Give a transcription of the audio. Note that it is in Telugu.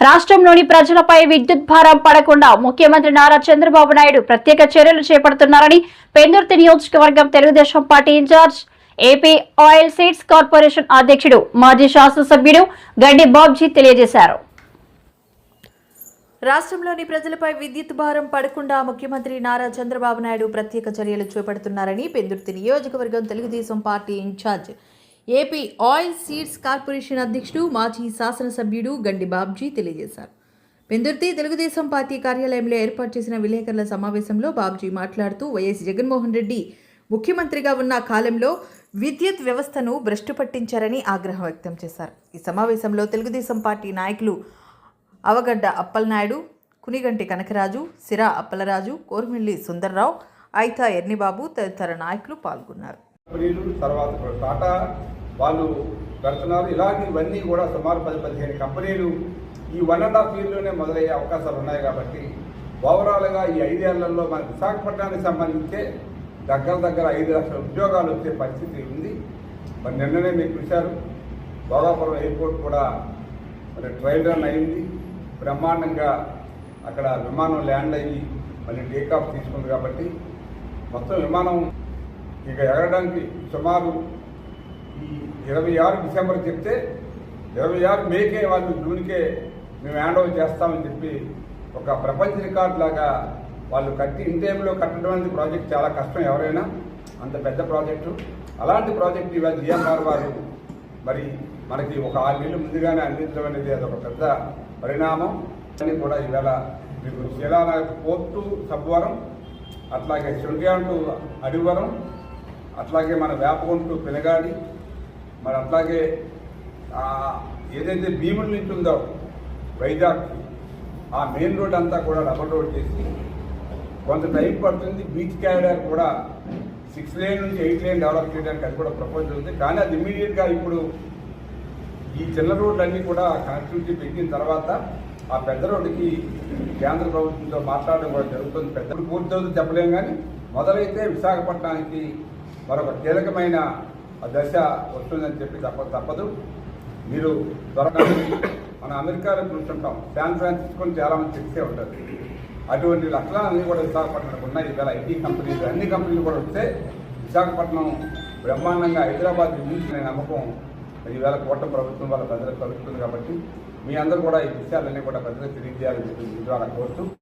రాష్ట్రంలోని ప్రజలపై విద్యుత్ భారం పడకుండా ముఖ్యమంత్రి నారా చంద్రబాబు నాయుడు ప్రత్యేక చర్యలు చేపడుతున్నారని పెందుర్తి నియోజకవర్గం Telugu Desam party incharge AP oil seeds corporation అధ్యక్షుడు మాజీ శాసనసభ్యుడు గడ్డి బాబ్జీ తెలియజేశారు. రాష్ట్రంలోని ప్రజలపై విద్యుత్ భారం పడకుండా ముఖ్యమంత్రి నారా చంద్రబాబు నాయుడు ప్రత్యేక చర్యలు చేపడుతున్నారని పెందుర్తి నియోజకవర్గం Telugu Desam party incharge AP oil seeds corporation అధ్యక్షుడు మాజీ శాసనసభ్యుడు గండి బాబ్జీ తెలియజేశారు. పెందుర్తి తెలుగుదేశం పార్టీ కార్యాలయంలో ఏర్పాటు చేసిన విలేకరుల సమావేశంలో బాబ్జీ మాట్లాడుతూ వైఎస్ జగన్మోహన్ రెడ్డి ముఖ్యమంత్రిగా ఉన్న కాలంలో విద్యుత్ వ్యవస్థను భ్రష్టు పట్టించారని ఆగ్రహం వ్యక్తం చేశారు. ఈ సమావేశంలో తెలుగుదేశం పార్టీ నాయకులు అవగడ్డ అప్పలనాయుడు కునిగంటి కనకరాజు సిరా అప్పలరాజు కోర్మిల్లి సుందర్రావు ఐతా ఎర్నిబాబు తదితర నాయకులు పాల్గొన్నారు. కంపెనీలు తర్వాత టాటా వాళ్ళు పెడుతున్నారు. ఇలాగే ఇవన్నీ కూడా సుమారు పది పదిహేను కంపెనీలు ఈ వన్ అండ్ హాఫ్ ఇయర్లోనే మొదలయ్యే అవకాశాలు ఉన్నాయి కాబట్టి ఓవరాల్గా ఈ ఐదేళ్ళలో మన విశాఖపట్నానికి సంబంధించే దగ్గర దగ్గర ఐదు లక్షల ఉద్యోగాలు వచ్చే పరిస్థితి ఉంది. మరి నిన్ననే మీకు చూశారు. భోగాపురం ఎయిర్పోర్ట్ కూడా మరి ట్రైల్ రన్ అయింది. బ్రహ్మాండంగా అక్కడ విమానం ల్యాండ్ అయ్యి మళ్ళీ టేకాఫ్ తీసుకుంది కాబట్టి మొత్తం విమానం ఇక ఎగరడానికి సుమారు ఈ ఇరవై ఆరు డిసెంబర్ చెప్తే ఇరవై ఆరు మేకే వాళ్ళు జూన్కే మేము హ్యాండ్ ఓవర్ చేస్తామని చెప్పి ఒక ప్రపంచ రికార్డ్ లాగా వాళ్ళు కట్టి ఇన్ టైంలో కట్టడం అనేది ప్రాజెక్ట్ చాలా కష్టం ఎవరైనా. అంత పెద్ద ప్రాజెక్టు. అలాంటి ప్రాజెక్ట్ ఇవాళ జిఎంఆర్ వారు మరి మనకి ఒక ఆరు నెలలు ముందుగానే అందించడం అనేది అదొక పెద్ద పరిణామం. అని కూడా ఈవేళ మీకు శిలానాయకు పోర్టు సబ్వరం అట్లాగే శృంగ్యాంటు అడివరం అట్లాగే మన వేపగుంట టు పినగాడి మరి అట్లాగే ఏదైతే భీముల నుంచి ఉందో వైజాగ్ ఆ మెయిన్ రోడ్ అంతా కూడా రబ్బర్ రోడ్ చేసి కొంత టైం పడుతుంది బీచ్ క్యారిడార్ కూడా సిక్స్ లేన్ నుంచి ఎయిట్ లేన్ డెవలప్ చేయడానికి అది కూడా ప్రపోజల్ ఉంది. కానీ అది ఇమీడియట్గా ఇప్పుడు ఈ చిన్న రోడ్లన్నీ కూడా కనెక్టివిటీ పెట్టిన తర్వాత ఆ పెద్ద రోడ్డుకి కేంద్ర ప్రభుత్వంతో మాట్లాడడం కూడా జరుగుతుంది. పెద్ద పూర్తి చెప్పలేము కానీ మొదలైతే విశాఖపట్నానికి మరొక కీలకమైన దశ వస్తుందని చెప్పి తప్ప తప్పదు. మీరు త్వరగా మన అమెరికాలో చూస్తుంటాం శాన్ ఫ్రాన్సిస్కోని చాలామంది తెలిసే ఉంటుంది అటువంటి లక్షణాలన్నీ కూడా విశాఖపట్నంలో ఉన్నాయి. ఇవాళ ఐటీ కంపెనీలు అన్ని కంపెనీలు కూడా వస్తే విశాఖపట్నం బ్రహ్మాండంగా హైదరాబాద్ మించిన నమ్మకం ఈవేళ కూటమి ప్రభుత్వం వాళ్ళ ప్రజలకు కలుగుతుంది కాబట్టి మీ అందరూ కూడా ఈ విషయాలన్నీ కూడా ప్రజలకు తెలియజేయాలని చెప్పి ద్వారా కోరుతూ